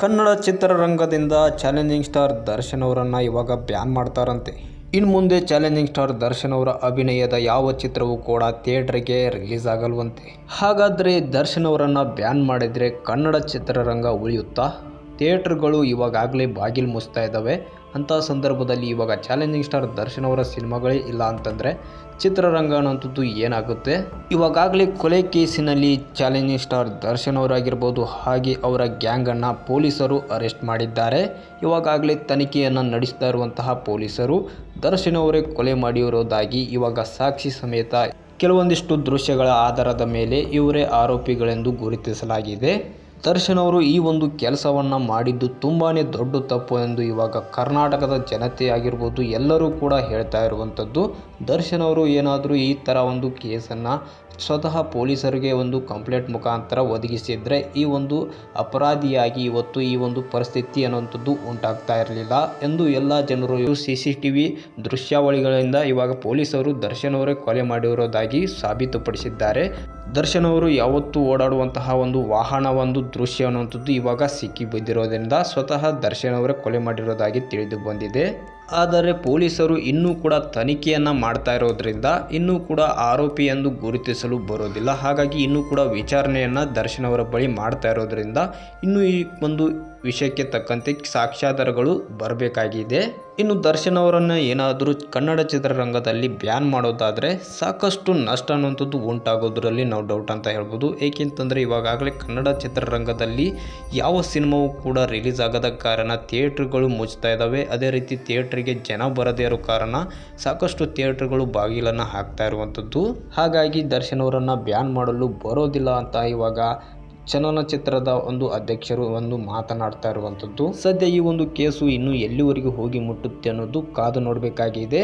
ಕನ್ನಡ ಚಿತ್ರರಂಗದಿಂದ challenging star Darshan ಅವರನ್ನು ಇವಾಗ ಬ್ಯಾನ್ ಮಾಡ್ತಾರಂತೆ. ಇನ್ನು ಮುಂದೆ ಚಾಲೆಂಜಿಂಗ್ ಸ್ಟಾರ್ ದರ್ಶನ್ ಅವರ ಅಭಿನಯದ ಯಾವ ಚಿತ್ರವೂ ಕೂಡ ಥಿಯೇಟ್ರಿಗೆ ರಿಲೀಸ್ ಆಗಲ್ವಂತೆ. ಹಾಗಾದರೆ ದರ್ಶನ್ ಅವರನ್ನು ಬ್ಯಾನ್ ಮಾಡಿದರೆ ಕನ್ನಡ ಚಿತ್ರರಂಗ ಉಳಿಯುತ್ತಾ? ಥಿಯೇಟ್ರ್ಗಳು ಇವಾಗಲೇ ಬಾಗಿಲು ಮುಚ್ತಾ ಇದ್ದಾವೆ ಅಂಥ ಸಂದರ್ಭದಲ್ಲಿ ಇವಾಗ ಚಾಲೆಂಜಿಂಗ್ ಸ್ಟಾರ್ ದರ್ಶನ್ ಅವರ ಸಿನಿಮಾಗಳೇ ಇಲ್ಲ ಅಂತಂದರೆ ಚಿತ್ರರಂಗ ಅನ್ನೋಂಥದ್ದು ಏನಾಗುತ್ತೆ? ಇವಾಗಲೇ ಕೊಲೆ ಕೇಸಿನಲ್ಲಿ ಚಾಲೆಂಜಿಂಗ್ ಸ್ಟಾರ್ ದರ್ಶನ್ ಅವರಾಗಿರ್ಬೋದು, ಹಾಗೆ ಅವರ ಗ್ಯಾಂಗನ್ನು ಪೊಲೀಸರು ಅರೆಸ್ಟ್ ಮಾಡಿದ್ದಾರೆ. ಇವಾಗಲೇ ತನಿಖೆಯನ್ನು ನಡೆಸ್ತಾ ಇರುವಂತಹ ಪೊಲೀಸರು ದರ್ಶನ್ ಅವರೇ ಕೊಲೆ ಮಾಡಿರೋದಾಗಿ ಇವಾಗ ಸಾಕ್ಷಿ ಸಮೇತ ಕೆಲವೊಂದಿಷ್ಟು ದೃಶ್ಯಗಳ ಆಧಾರದ ಮೇಲೆ ಇವರೇ ಆರೋಪಿಗಳೆಂದು ಗುರುತಿಸಲಾಗಿದೆ. ದರ್ಶನ್ ಅವರು ಈ ಒಂದು ಕೆಲಸವನ್ನು ಮಾಡಿದ್ದು ತುಂಬಾ ದೊಡ್ಡ ತಪ್ಪು ಎಂದು ಇವಾಗ ಕರ್ನಾಟಕದ ಜನತೆ ಆಗಿರ್ಬೋದು ಎಲ್ಲರೂ ಕೂಡ ಹೇಳ್ತಾ ಇರುವಂಥದ್ದು. ದರ್ಶನ್ ಅವರು ಏನಾದರೂ ಈ ಥರ ಒಂದು ಕೇಸನ್ನು ಸ್ವತಃ ಪೊಲೀಸರಿಗೆ ಒಂದು ಕಂಪ್ಲೇಂಟ್ ಮುಖಾಂತರ ಒದಗಿಸಿದರೆ ಈ ಒಂದು ಅಪರಾಧಿಯಾಗಿ ಇವತ್ತು ಈ ಒಂದು ಪರಿಸ್ಥಿತಿ ಅನ್ನುವಂಥದ್ದು ಉಂಟಾಗ್ತಾ ಇರಲಿಲ್ಲ ಎಂದು ಎಲ್ಲ ಜನರು ಸಿ ಸಿ ಟಿ ವಿ ದೃಶ್ಯಾವಳಿಗಳಿಂದ ಇವಾಗ ಪೊಲೀಸರು ದರ್ಶನ್ ಅವರೇ ಕೊಲೆ ಮಾಡಿರೋದಾಗಿ ಸಾಬೀತುಪಡಿಸಿದ್ದಾರೆ. ದರ್ಶನ್ ಅವರು ಯಾವತ್ತೂ ಓಡಾಡುವಂತಹ ಒಂದು ವಾಹನ ಒಂದು ದೃಶ್ಯ ಅನ್ನುವಂಥದ್ದು ಇವಾಗ ಸಿಕ್ಕಿ ಬಿದ್ದಿರೋದ್ರಿಂದ ಸ್ವತಃ ದರ್ಶನ್ ಅವರೇ ಕೊಲೆ ಮಾಡಿರೋದಾಗಿ ತಿಳಿದು ಬಂದಿದೆ. ಆದರೆ ಪೊಲೀಸರು ಇನ್ನೂ ಕೂಡ ತನಿಖೆಯನ್ನು ಮಾಡ್ತಾ ಇರೋದ್ರಿಂದ ಇನ್ನೂ ಕೂಡ ಆರೋಪಿ ಎಂದು ಗುರುತಿಸಲು ಬರೋದಿಲ್ಲ. ಹಾಗಾಗಿ ಇನ್ನೂ ಕೂಡ ವಿಚಾರಣೆಯನ್ನು ದರ್ಶನ್ ಅವರ ಬಳಿ ಮಾಡ್ತಾ ಇರೋದ್ರಿಂದ ಇನ್ನೂ ಈ ಒಂದು ವಿಷಯಕ್ಕೆ ತಕ್ಕಂತೆ ಸಾಕ್ಷ್ಯಾಧಾರಗಳು ಬರಬೇಕಾಗಿದೆ. ಇನ್ನು ದರ್ಶನ್ ಅವರನ್ನು ಏನಾದರೂ ಕನ್ನಡ ಚಿತ್ರರಂಗದಲ್ಲಿ ಬ್ಯಾನ್ ಮಾಡೋದಾದರೆ ಸಾಕಷ್ಟು ನಷ್ಟ ಅನ್ನುವಂಥದ್ದು ಉಂಟಾಗೋದ್ರಲ್ಲಿ ನಾವು ಡೌಟ್ ಅಂತ ಹೇಳ್ಬೋದು. ಏಕೆಂತಂದರೆ ಇವಾಗಲೇ ಕನ್ನಡ ಚಿತ್ರರಂಗದಲ್ಲಿ ಯಾವ ಸಿನಿಮಾವು ಕೂಡ ರಿಲೀಸ್ ಆಗದ ಕಾರಣ ಥಿಯೇಟ್ರ್ಗಳು ಮುಚ್ತಾ ಇದ್ದಾವೆ ಅದೇ ರೀತಿ ಥಿಯೇಟ್ರಿಗೆ ಜನ ಬರದೇ ಇರೋ ಕಾರಣ ಸಾಕಷ್ಟು ಥಿಯೇಟ್ರ್ಗಳು ಬಾಗಿಲನ್ನು ಹಾಕ್ತಾ ಇರುವಂಥದ್ದು. ಹಾಗಾಗಿ ದರ್ಶನ್ ಅವರನ್ನು ಬ್ಯಾನ್ ಮಾಡಲು ಬರೋದಿಲ್ಲ ಅಂತ ಇವಾಗ ಚಲನಚಿತ್ರದ ಒಂದು ಅಧ್ಯಕ್ಷರು ಒಂದು ಮಾತನಾಡ್ತಾ ಇರುವಂಥದ್ದು. ಸದ್ಯ ಈ ಒಂದು ಕೇಸು ಇನ್ನು ಎಲ್ಲಿವರೆಗೂ ಹೋಗಿ ಮುಟ್ಟುತ್ತೆ ಅನ್ನೋದು ಕಾದು ನೋಡಬೇಕಾಗಿದೆ.